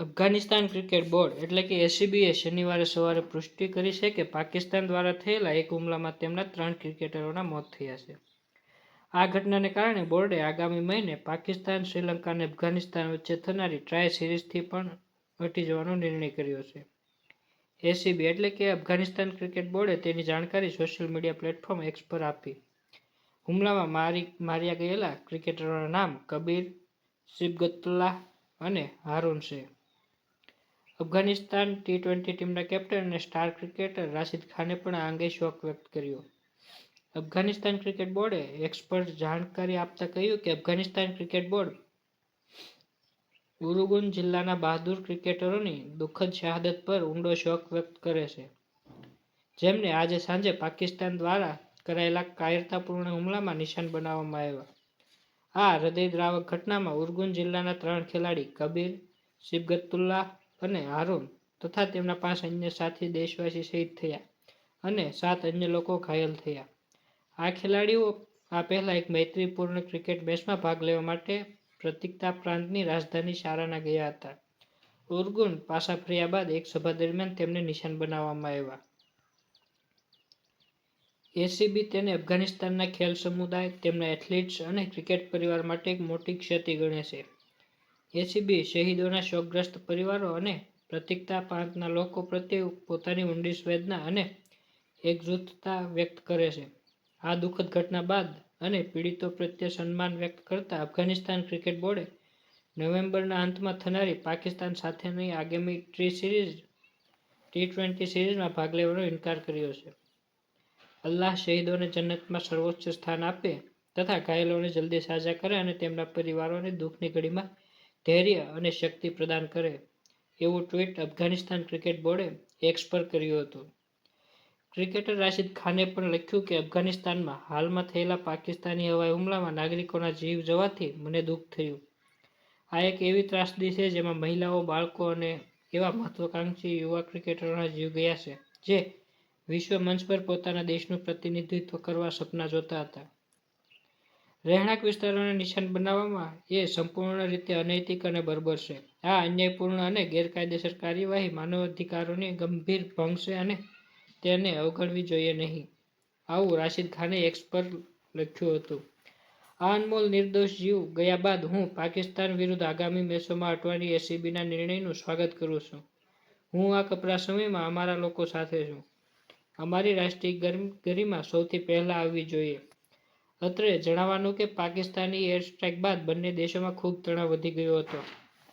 Afghanistan cricket board એટલે કે એસીબીએ શનિવારે સવારે પુષ્ટિ કરી છે કે પાકિસ્તાન દ્વારા થયેલા એક હુમલામાં તેમના ત્રણ ક્રિકેટરોના મોત થયા છે. આ ઘટનાને કારણે બોર્ડે આગામી મહિને પાકિસ્તાન, શ્રીલંકા અને અફઘાનિસ્તાન વચ્ચે થનારી ટ્રાય સિરીઝથી પણ હટી જવાનો નિર્ણય કર્યો છે. એસીબી એટલે કે અફઘાનિસ્તાન ક્રિકેટ બોર્ડે તેની જાણકારી સોશિયલ મીડિયા પ્લેટફોર્મ એક્સ પર આપી. હુમલામાં મારી, માર્યા ગયેલા ક્રિકેટરોના નામ કબીર સિબગતુલ્લાહ અને હારૂન છે. અફઘાનિસ્તાન ટી ટ્વેન્ટી ટીમના કેપ્ટન અને સ્ટાર ક્રિકેટર રાશિદ ખાને પણ આ અંગે શોક વ્યક્ત કર્યો. અફઘાનિસ્તાન ક્રિકેટ બોર્ડે એક્સપર્ટ જાણકારી આપતા કહ્યું કે અફઘાનિસ્તાન ક્રિકેટ બોર્ડ ઉરુગુન જિલ્લાના બહાદુર ક્રિકેટરોની દુઃખદ શહાદત પર ઊંડો શોક વ્યક્ત કરે છે. જેમને આજે સાંજે પાકિસ્તાન દ્વારા કરાયેલા કાયરતાપૂર્ણ હુમલામાં નિશાન બનાવવામાં આવ્યા. આ હૃદયદ્રાવક ઘટનામાં ઉરગુન જિલ્લાના ત્રણ ખેલાડી કબીર સિબગતુલ્લાહ અને હારૂન તથા તેમના પાંચ અન્ય સાથી દેશવાસી શહીદ થયા અને સાત અન્ય લોકો ઘાયલ થયા. આ ખેલાડીઓ આ પહેલા એક મૈત્રીપૂર્ણ ક્રિકેટ મેચમાં ભાગ લેવા માટે પ્રતિકતા પ્રાંતની રાજધાની શારાના ગયા હતા. ઉર્ગુન પાછા ફર્યા બાદ એક સભા દરમિયાન તેમને નિશાન બનાવવામાં આવ્યા. એસીબી તેને અફઘાનિસ્તાનના ખેલ સમુદાય, તેમના એથ્લેટ્સ અને ક્રિકેટ પરિવાર માટે એક મોટી ક્ષતિ ગણે છે. એસીબી શહીદોના શોકગ્રસ્ત પરિવારો અને પ્રતિકતા પાંચના લોકો પ્રત્યે પોતાની ઊંડી સંવેદના અને એકજૂથતા વ્યક્ત કરે છે. આ દુઃખદ ઘટના બાદ અને પીડિતો પ્રત્યે સન્માન વ્યક્ત કરતા અફઘાનિસ્તાન ક્રિકેટ બોર્ડે નવેમ્બરના અંતમાં થનારી પાકિસ્તાન સાથેની આગામી ટ્રી સિરીઝ, ટી ટ્વેન્ટી સિરીઝમાં ભાગ લેવાનો ઇનકાર કર્યો છે. અલ્લાહ શહીદોને જન્નતમાં સર્વોચ્ચ સ્થાન આપે તથા ઘાયલોને જલ્દી સાજા કરે અને તેમના પરિવારોને દુઃખની ઘડીમાં ધૈર્ય અને શક્તિ પ્રદાન કરે, એવું ટ્વીટ અફઘાનિસ્તાન ક્રિકેટ બોર્ડે એક્સ પર કર્યું હતું. ક્રિકેટર રાશિદ ખાને પણ લખ્યું કે, અફઘાનિસ્તાનમાં હાલમાં થયેલા પાકિસ્તાની હવાઈ હુમલામાં નાગરિકોના જીવ જવાથી મને દુઃખ થયું. આ એક એવી ત્રાસદી છે જેમાં મહિલાઓ, બાળકો અને એવા મહત્વાકાંક્ષી યુવા ક્રિકેટરોના જીવ ગયા છે, જે વિશ્વ મંચ પર પોતાના દેશનું પ્રતિનિધિત્વ કરવા સપના જોતા હતા. રહેણાંક વિસ્તારોને નિશાન બનાવવામાં એ સંપૂર્ણ રીતે અનૈતિક અને બર્બર છે. આ અન્યાયપૂર્ણ અને ગેરકાયદેસર કાર્યવાહી માનવ અધિકારોની ગંભીર ભંગ છે અને તેને અવગણવી જોઈએ નહીં. આવું રાશિદ ખાને એક્સ પર લખ્યું હતું. આ અનમોલ નિર્દોષ જીવ ગયા બાદ હું પાકિસ્તાન વિરુદ્ધ આગામી મેચોમાં અટવાની એસીબીના નિર્ણયનું સ્વાગત કરું છું. હું આ કપરા સમયમાં અમારા લોકો સાથે છું. અમારી રાષ્ટ્રીય ગરિ- ગરિમા સૌથી પહેલાં આવવી જોઈએ. અત્રે જણાવવાનું કે પાકિસ્તાની એર સ્ટ્રાઇક બાદ બંને દેશોમાં ખૂબ તણાવ વધી ગયો હતો.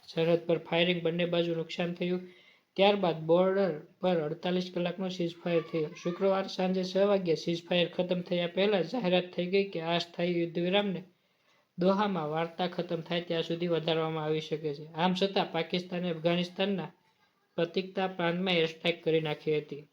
સરહદ પર ફાયરિંગ બંને બાજુ નુકસાન થયું. ત્યારબાદ બોર્ડર પર અડતાલીસ કલાકનો સીઝફાયર થયો. શુક્રવાર સાંજે છ વાગ્યે સીઝફાયર ખતમ થયા પહેલાં જાહેરાત થઈ ગઈ કે આ સ્થાયી યુદ્ધ વિરામને દોહામાં વાર્તા ખતમ થાય ત્યાં સુધી વધારવામાં આવી શકે છે. આમ છતાં પાકિસ્તાને અફઘાનિસ્તાનના પ્રતિકતા પ્રાંતમાં એર સ્ટ્રાઇક કરી નાખી હતી.